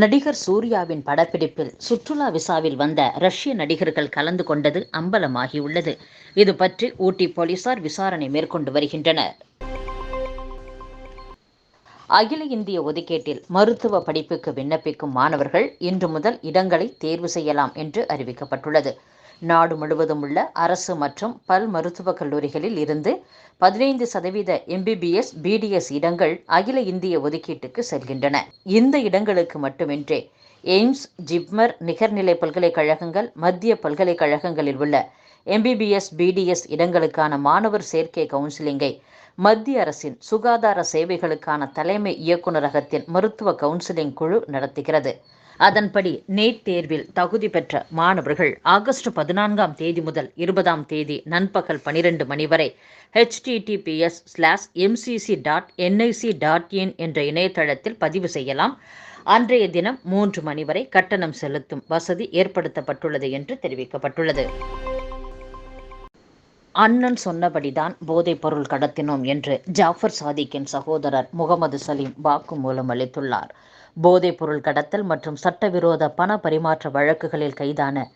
நடிகர் சூர்யாவின் படப்பிடிப்பில் சுற்றுலா விசாவில் வந்த ரஷ்ய நடிகர்கள் கலந்து கொண்டது அம்பலமாகியுள்ளது. இது பற்றி ஊட்டி போலீசார் விசாரணை மேற்கொண்டு வருகின்றனர். அகில இந்திய ஒதுக்கீட்டில் மருத்துவ படிப்புக்கு விண்ணப்பிக்கும் மாணவர்கள் இன்று முதல் இடங்களை தேர்வு செய்யலாம் என்று அறிவிக்கப்பட்டுள்ளது. நாடு முழுவதும் உள்ள அரசு மற்றும் பல் மருத்துவக் கல்லூரிகளில் இருந்து பதினைந்து சதவீத எம்பிபிஎஸ் பிடிஎஸ் இடங்கள் அகில இந்திய ஒதுக்கீட்டுக்கு செல்கின்றன. இந்த இடங்களுக்கு மட்டுமின்றி எய்ம்ஸ் ஜிப்மர் நிகர்நிலை பல்கலைக்கழகங்கள் மத்திய பல்கலைக்கழகங்களில் உள்ள எம்பிபிஎஸ் பிடிஎஸ் இடங்களுக்கான மாணவர் சேர்க்கை கவுன்சிலிங்கை மத்திய அரசின் சுகாதார சேவைகளுக்கான தலைமை இயக்குநரகத்தின் மருத்துவ கவுன்சிலிங் குழு நடத்துகிறது. அதன்படி நீட் தேர்வில் தகுதி பெற்ற மாணவர்கள் ஆகஸ்ட் பதினான்காம் தேதி முதல் இருபதாம் தேதி நண்பகல் பனிரெண்டு மணி வரை HTTPS slash MCC dot NIC dot in என்ற இணையதளத்தில் பதிவு செய்யலாம். அன்றைய தினம் மூன்று மணி வரை கட்டணம் செலுத்தும் வசதி ஏற்படுத்தப்பட்டுள்ளது என்று தெரிவிக்கப்பட்டுள்ளது. அண்ணன் சொன்னபடிதான் போதைப் பொருள் கடத்தினோம் என்று ஜாஃபர் சாதிக்கின் சகோதரர் முகமது சலீம் வாக்குமூலம் அளித்துள்ளார். போதைப் பொருள் கடத்தல் மற்றும் சட்டவிரோத பண பரிமாற்ற வழக்குகளில் கைதான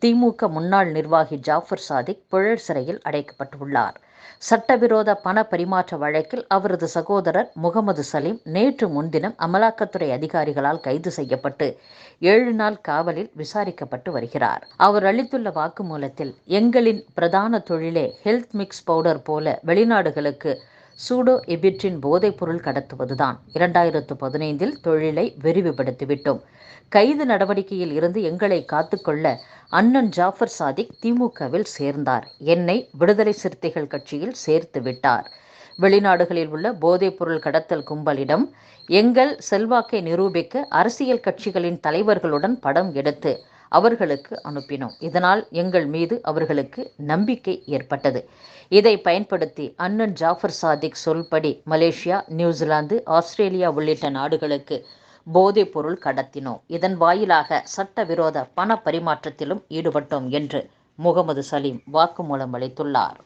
திமுக முன்னாள் நிர்வாகி ஜாஃபர் சாதிக் புழல் சிறையில் அடைக்கப்பட்டுள்ளார். சட்டவிரோத பண பரிமாற்ற வழக்கில் அவரது சகோதரர் முகமது சலீம் நேற்று முன்தினம் அமலாக்கத்துறை அதிகாரிகளால் கைது செய்யப்பட்டு ஏழு நாள் காவலில் விசாரிக்கப்பட்டு வருகிறார். அவர் அளித்துள்ள வாக்குமூலத்தில் எங்களின் பிரதான தொழிலே ஹெல்த் மிக்ஸ் பவுடர் போல வெளிநாடுகளுக்கு சூடோ எபிட்ரின் போதைப்பொருள் கடத்துவதுதான். இரண்டாயிரத்து பதினைந்தில் தொழிலை விரிவுபடுத்திவிட்டோம். கைது நடவடிக்கையில் இருந்து எங்களை காத்துக்கொள்ள அண்ணன் ஜாஃபர் சாதிக் திமுகவில் சேர்ந்தார். என்னை விடுதலை சிறுத்தைகள் கட்சியில் சேர்த்து விட்டார். வெளிநாடுகளில் உள்ள போதைப்பொருள் கடத்தல் கும்பலிடம் எங்கள் செல்வாக்கை நிரூபிக்க அரசியல் கட்சிகளின் தலைவர்களுடன் படம் எடுத்து அவர்களுக்கு அனுப்பினோம். இதனால் எங்கள் மீது அவர்களுக்கு நம்பிக்கை ஏற்பட்டது. இதை பயன்படுத்தி அண்ணன் ஜாஃபர் சாதிக் சொல்படி மலேசியா நியூசிலாந்து ஆஸ்திரேலியா உள்ளிட்ட நாடுகளுக்கு போதைப் பொருள் கடத்தினோம். இதன் வாயிலாக சட்டவிரோத பண பரிமாற்றத்திலும் ஈடுபட்டோம் என்று முகமது சலீம் வாக்குமூலம் அளித்துள்ளார்.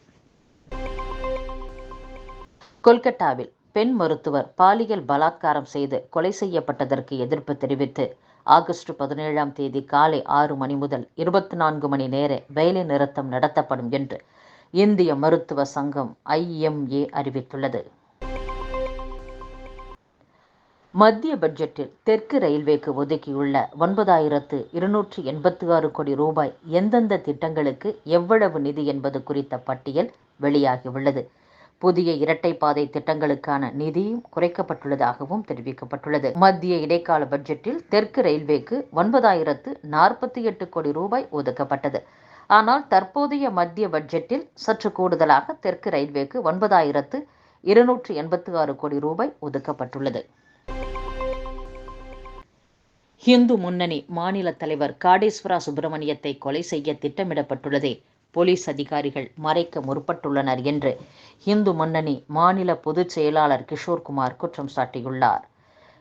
கொல்கட்டாவில் பெண் மருத்துவர் பாலியல் பலாத்காரம் செய்து கொலை செய்யப்பட்டதற்கு எதிர்ப்பு தெரிவித்து ஆகஸ்ட் பதினேழாம் தேதி காலை ஆறு மணி முதல் இருபத்தி நான்கு மணி நேர வேலை நிறுத்தம் நடத்தப்படும் என்று இந்திய மருத்துவ சங்கம் ஐஎம்ஏ அறிவித்துள்ளது. மத்திய பட்ஜெட்டில் தெற்கு ரயில்வேக்கு ஒதுக்கியுள்ள ஒன்பதாயிரத்து இருநூற்றி எண்பத்தி ஆறு கோடி ரூபாய் எந்தெந்த திட்டங்களுக்கு எவ்வளவு நிதி என்பது குறித்த பட்டியல் வெளியாகியுள்ளது. புதிய இரட்டைப்பாதை திட்டங்களுக்கான நிதியும் குறைக்கப்பட்டுள்ளதாகவும் தெரிவிக்கப்பட்டுள்ளது. மத்திய இடைக்கால பட்ஜெட்டில் தெற்கு ரயில்வேக்கு ஒன்பதாயிரத்து நாற்பத்தி எட்டு கோடி ரூபாய் ஒதுக்கப்பட்டது. ஆனால் தற்போதைய மத்திய பட்ஜெட்டில் சற்று கூடுதலாக தெற்கு ரயில்வேக்கு ஒன்பதாயிரத்து இருநூற்று எண்பத்தி ஆறு கோடி ரூபாய் ஒதுக்கப்பட்டுள்ளது. ஹிந்து முன்னணி மாநில தலைவர் காடேஸ்வரா சுப்பிரமணியத்தை கொலை செய்ய திட்டமிடப்பட்டுள்ளதே. போலீஸ் அதிகாரிகள் மறைக்க முற்பட்டுள்ளனர் என்று இந்து முன்னணி மாநில பொதுச் செயலாளர் கிஷோர்குமார் குற்றம் சாட்டியுள்ளார்.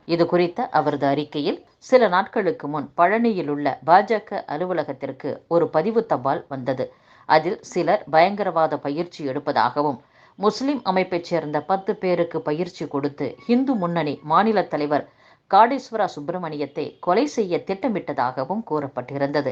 இது குறித்த அவரது அறிக்கையில் சில நாட்களுக்கு முன் பழனியில் உள்ள பாஜக அலுவலகத்திற்கு ஒரு பதிவு தபால் வந்தது. அதில் சிலர் பயங்கரவாத பயிற்சி எடுப்பதாகவும் முஸ்லிம் அமைப்பைச் சேர்ந்த பத்து பேருக்கு பயிற்சி கொடுத்து இந்து முன்னணி மாநில தலைவர் காடேஸ்வரா சுப்பிரமணியத்தை கொலை செய்ய திட்டமிட்டதாகவும் கூறப்பட்டிருந்தது.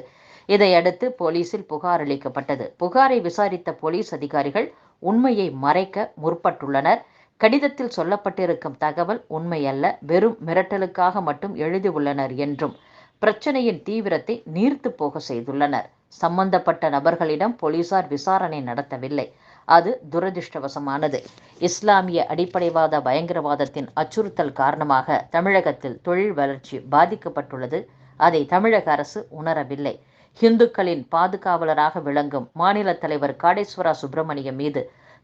இதையடுத்து போலீசில் புகார் அளிக்கப்பட்டது. புகாரை விசாரித்த போலீஸ் அதிகாரிகள் உண்மையை மறைக்க முற்பட்டுள்ளனர். கடிதத்தில் சொல்லப்பட்டிருக்கும் தகவல் உண்மையல்ல வெறும் மிரட்டலுக்காக மட்டும் எழுதியுள்ளனர் என்றும் பிரச்சனையின் தீவிரத்தை நீர்த்து போக செய்துள்ளனர். சம்பந்தப்பட்ட நபர்களிடம் போலீசார் விசாரணை நடத்தவில்லை. அது துரதிருஷ்டவசமானது. இஸ்லாமிய அடிப்படைவாத பயங்கரவாதத்தின் அச்சுறுத்தல் காரணமாக தமிழகத்தில் தொழில் வளர்ச்சி பாதிக்கப்பட்டுள்ளது. அதை தமிழக அரசு உணரவில்லை. இந்துக்களின் பாதுகாவலராக விளங்கும் மாநில தலைவர் காடேஸ்வரா சுப்பிரமணியம் மீது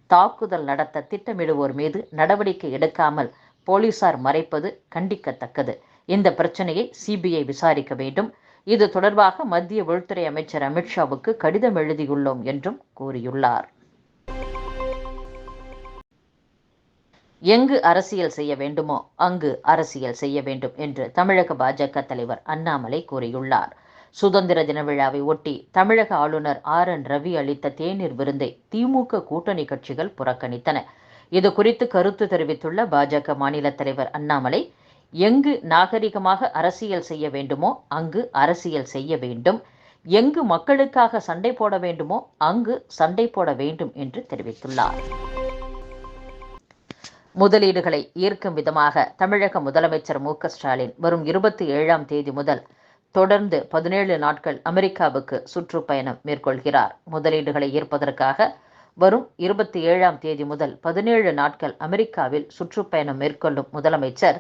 தாக்குதல் நடத்த திட்டமிடுவோர் மீது நடவடிக்கை எடுக்காமல் போலீசார் மறைப்பது கண்டிக்கத்தக்கது. இந்த பிரச்சனையை சிபிஐ விசாரிக்க வேண்டும். இது தொடர்பாக மத்திய உள்துறை அமைச்சர் அமித்ஷாவுக்கு கடிதம் எழுதியுள்ளோம் என்றும் கூறியுள்ளார். எங்கு அரசியல் செய்ய வேண்டுமோ அங்கு அரசியல் செய்ய வேண்டும் என்று தமிழக பாஜக தலைவர் அண்ணாமலை கூறியுள்ளார். சுதந்திர தின விழாவை ஒட்டி தமிழக ஆளுநர் ஆர் என் ரவி அளித்த தேநீர் விருந்தை திமுக கூட்டணி கட்சிகள் புறக்கணித்தன. இது குறித்து கருத்து தெரிவித்துள்ள பாஜக மாநில தலைவர் அண்ணாமலை எங்கு நாகரிகமாக அரசியல் செய்ய வேண்டுமோ அங்கு அரசியல் செய்ய வேண்டும். எங்கு மக்களுக்காக சண்டை போட வேண்டுமோ அங்கு சண்டை போட வேண்டும் என்று தெரிவித்துள்ளார். முதலீடுகளை ஈர்க்கும் விதமாக தமிழக முதலமைச்சர் மு ஸ்டாலின் வரும் இருபத்தி ஏழாம் தேதி முதல் தொடர்ந்து பதினேழு நாட்கள் அமெரிக்காவுக்கு சுற்றுப்பயணம் மேற்கொள்கிறார். முதலீடுகளை ஈர்ப்பதற்காக வரும் இருபத்தி ஏழாம் தேதி முதல் பதினேழு நாட்கள் அமெரிக்காவில் சுற்றுப்பயணம் மேற்கொள்ளும் முதலமைச்சர்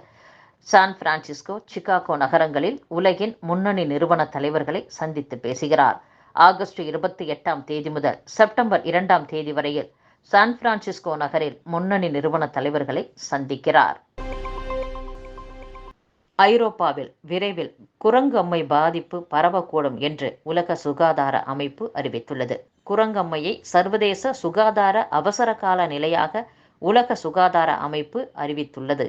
சான் பிரான்சிஸ்கோ சிகாகோ நகரங்களில் உலகின் முன்னணி நிறுவன தலைவர்களை சந்தித்து பேசுகிறார். ஆகஸ்ட் இருபத்தி எட்டாம் தேதி முதல் செப்டம்பர் இரண்டாம் தேதி வரையில் சான் பிரான்சிஸ்கோ நகரில் முன்னணி நிறுவன தலைவர்களை சந்திக்கிறார். ஐரோப்பாவில் விரைவில் குரங்கம்மை பாதிப்பு பரவக்கூடும் என்று உலக சுகாதார அமைப்பு அறிவித்துள்ளது. குரங்கம்மையை சர்வதேச சுகாதார அவசர கால நிலையாக உலக சுகாதார அமைப்பு அறிவித்துள்ளது.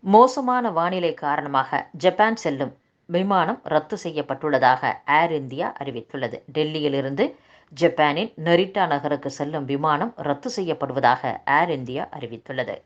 மோசமான வானிலை காரணமாக ஜப்பான் செல்லும் விமானம் ரத்து செய்யப்பட்டுள்ளதாக ஏர் இந்தியா அறிவித்துள்ளது. டெல்லியிலிருந்து ஜப்பானின் நெரிட்டா நகருக்கு செல்லும் விமானம் ரத்து செய்யப்படுவதாக ஏர் இந்தியா அறிவித்துள்ளது.